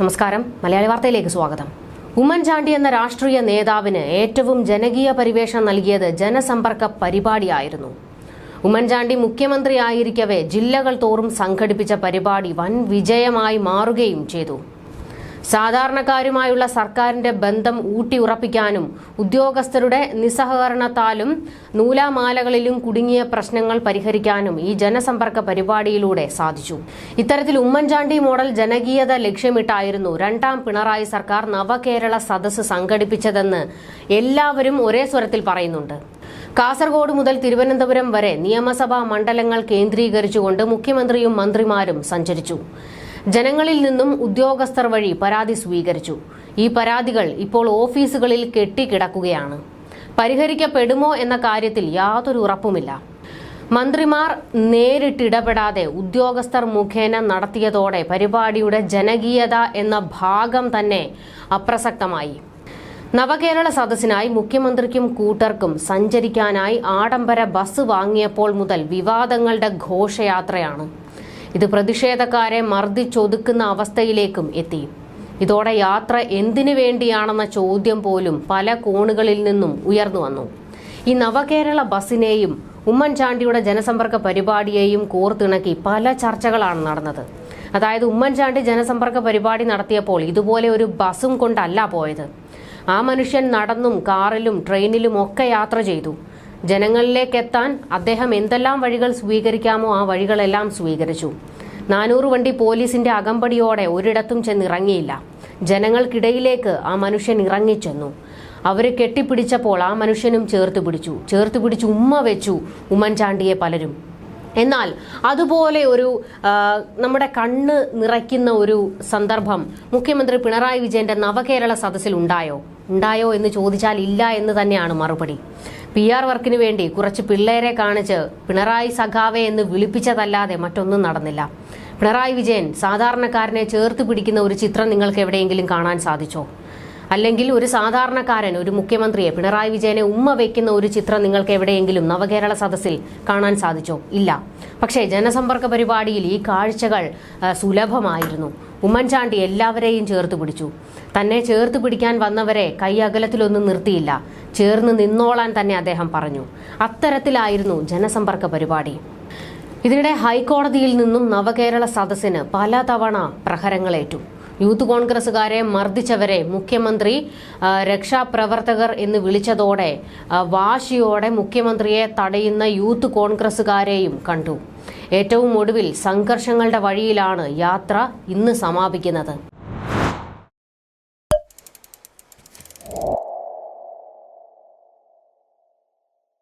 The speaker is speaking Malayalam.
നമസ്കാരം. മലയാളി വാർത്തയിലേക്ക് സ്വാഗതം. ഉമ്മൻചാണ്ടി എന്ന രാഷ്ട്രീയ നേതാവിന് ഏറ്റവും ജനകീയ പരിവേഷം നൽകിയത് ജനസമ്പർക്ക പരിപാടിയായിരുന്നു. ഉമ്മൻചാണ്ടി മുഖ്യമന്ത്രിയായിരിക്കവേ ജില്ലകൾ തോറും സംഘടിപ്പിച്ച പരിപാടി വൻ വിജയമായി മാറുകയും ചെയ്തു. സാധാരണക്കാരുമായുള്ള സർക്കാരിന്റെ ബന്ധം ഊട്ടിയുറപ്പിക്കാനും ഉദ്യോഗസ്ഥരുടെ നിസ്സഹകരണത്താലും നൂലാമാലകളിലും കുടുങ്ങിയ പ്രശ്നങ്ങൾ പരിഹരിക്കാനും ഈ ജനസമ്പർക്ക പരിപാടിയിലൂടെ സാധിച്ചു. ഇത്തരത്തിൽ ഉമ്മൻചാണ്ടി മോഡൽ ജനകീയത ലക്ഷ്യമിട്ടായിരുന്നു രണ്ടാം പിണറായി സർക്കാർ നവകേരള സദസ്സ് സംഘടിപ്പിച്ചതെന്ന് എല്ലാവരും ഒരേ സ്വരത്തിൽ പറയുന്നുണ്ട്. കാസർഗോഡ് മുതൽ തിരുവനന്തപുരം വരെ നിയമസഭാ മണ്ഡലങ്ങൾ കേന്ദ്രീകരിച്ചുകൊണ്ട് മുഖ്യമന്ത്രിയും മന്ത്രിമാരും സഞ്ചരിച്ചു. ജനങ്ങളിൽ നിന്നും ഉദ്യോഗസ്ഥർ വഴി പരാതി സ്വീകരിച്ചു. ഈ പരാതികൾ ഇപ്പോൾ ഓഫീസുകളിൽ കെട്ടിക്കിടക്കുകയാണ്. പരിഹരിക്കപ്പെടുമോ എന്ന കാര്യത്തിൽ യാതൊരു ഉറപ്പുമില്ല. മന്ത്രിമാർ നേരിട്ടിടപെടാതെ ഉദ്യോഗസ്ഥർ മുഖേന നടത്തിയതോടെ പരിപാടിയുടെ ജനകീയത എന്ന ഭാഗം തന്നെ അപ്രസക്തമായി. നവകേരള സദസ്സിനായി മുഖ്യമന്ത്രിക്കും കൂട്ടർക്കും സഞ്ചരിക്കാനായി ആഡംബര ബസ് വാങ്ങിയപ്പോൾ മുതൽ വിവാദങ്ങളുടെ ഘോഷയാത്രയാണ്. ഇത് പ്രതിഷേധക്കാരെ മർദ്ദിച്ചൊതുക്കുന്ന അവസ്ഥയിലേക്കും എത്തി. ഇതോടെ യാത്ര എന്തിനു വേണ്ടിയാണെന്ന ചോദ്യം പോലും പല കോണുകളിൽ നിന്നും ഉയർന്നു വന്നു. ഈ നവകേരള ബസ്സിനെയും ഉമ്മൻചാണ്ടിയുടെ ജനസമ്പർക്ക പരിപാടിയെയും കോർത്തിണക്കി പല ചർച്ചകളാണ് നടന്നത്. അതായത് ഉമ്മൻചാണ്ടി ജനസമ്പർക്ക പരിപാടി നടത്തിയപ്പോൾ ഇതുപോലെ ഒരു ബസ്സും കൊണ്ടല്ല പോയത്. ആ മനുഷ്യൻ നടന്നും കാറിലും ട്രെയിനിലും ഒക്കെ യാത്ര ചെയ്തു. ജനങ്ങളിലേക്ക് എത്താൻ അദ്ദേഹം എന്തെല്ലാം വഴികൾ സ്വീകരിക്കാമോ ആ വഴികളെല്ലാം സ്വീകരിച്ചു. നാനൂറ് വണ്ടി പോലീസിന്റെ അകമ്പടിയോടെ ഒരിടത്തും ചെന്നിറങ്ങിയില്ല. ജനങ്ങൾക്കിടയിലേക്ക് ആ മനുഷ്യൻ ഇറങ്ങിച്ചെന്നു. അവരെ കെട്ടിപ്പിടിച്ചപ്പോൾ ആ മനുഷ്യനും ചേർത്ത് പിടിച്ചു. ചേർത്ത് പിടിച്ച് ഉമ്മ വെച്ചു. ഉമ്മൻചാണ്ടിയെ പലരും. എന്നാൽ അതുപോലെ ഒരു നമ്മുടെ കണ്ണ് നിറയ്ക്കുന്ന ഒരു സന്ദർഭം മുഖ്യമന്ത്രി പിണറായി വിജയന്റെ നവകേരള സദസ്സിൽ ഉണ്ടായോ? ഉണ്ടായോ എന്ന് ചോദിച്ചാൽ ഇല്ല എന്ന് തന്നെയാണ് മറുപടി. പി ആർ വർക്കിന് വേണ്ടി കുറച്ച് പിള്ളേരെ കാണിച്ച് പിണറായി സഖാവെ എന്ന് വിളിപ്പിച്ചതല്ലാതെ മറ്റൊന്നും നടന്നില്ല. പിണറായി വിജയൻ സാധാരണക്കാരനെ ചേർത്ത് പിടിക്കുന്ന ഒരു ചിത്രം നിങ്ങൾക്ക് എവിടെയെങ്കിലും കാണാൻ സാധിച്ചോ? അല്ലെങ്കിൽ ഒരു സാധാരണക്കാരൻ ഒരു മുഖ്യമന്ത്രിയെ പിണറായി വിജയനെ ഉമ്മ വയ്ക്കുന്ന ഒരു ചിത്രം നിങ്ങൾക്ക് എവിടെയെങ്കിലും നവകേരള സദസ്സിൽ കാണാൻ സാധിച്ചോ? ഇല്ല. പക്ഷേ ജനസമ്പർക്ക പരിപാടിയിൽ ഈ കാഴ്ചകൾ സുലഭമായിരുന്നു. ഉമ്മൻചാണ്ടി എല്ലാവരെയും ചേർത്ത് പിടിച്ചു. തന്നെ ചേർത്ത് പിടിക്കാൻ വന്നവരെ കൈ അകലത്തിലൊന്നും നിർത്തിയില്ല. ചേർന്ന് നിന്നോളാൻ തന്നെ അദ്ദേഹം പറഞ്ഞു. അത്തരത്തിലായിരുന്നു ജനസമ്പർക്ക പരിപാടി. ഇതിനിടെ ഹൈക്കോടതിയിൽ നിന്നും നവകേരള സദസ്സിന് പലതവണ പ്രഹരങ്ങളേറ്റു. യൂത്ത് കോൺഗ്രസുകാരെ മർദ്ദിച്ചവരെ മുഖ്യമന്ത്രി രക്ഷാപ്രവർത്തകർ എന്ന് വിളിച്ചതോടെ വാശിയോടെ മുഖ്യമന്ത്രിയെ തടയുന്ന യൂത്ത് കോൺഗ്രസുകാരെയും കണ്ടു. ഏറ്റവും ഒടുവിൽ സംഘർഷങ്ങളുടെ വഴിയിലാണ് യാത്ര ഇന്ന് സമാപിക്കുന്നത്.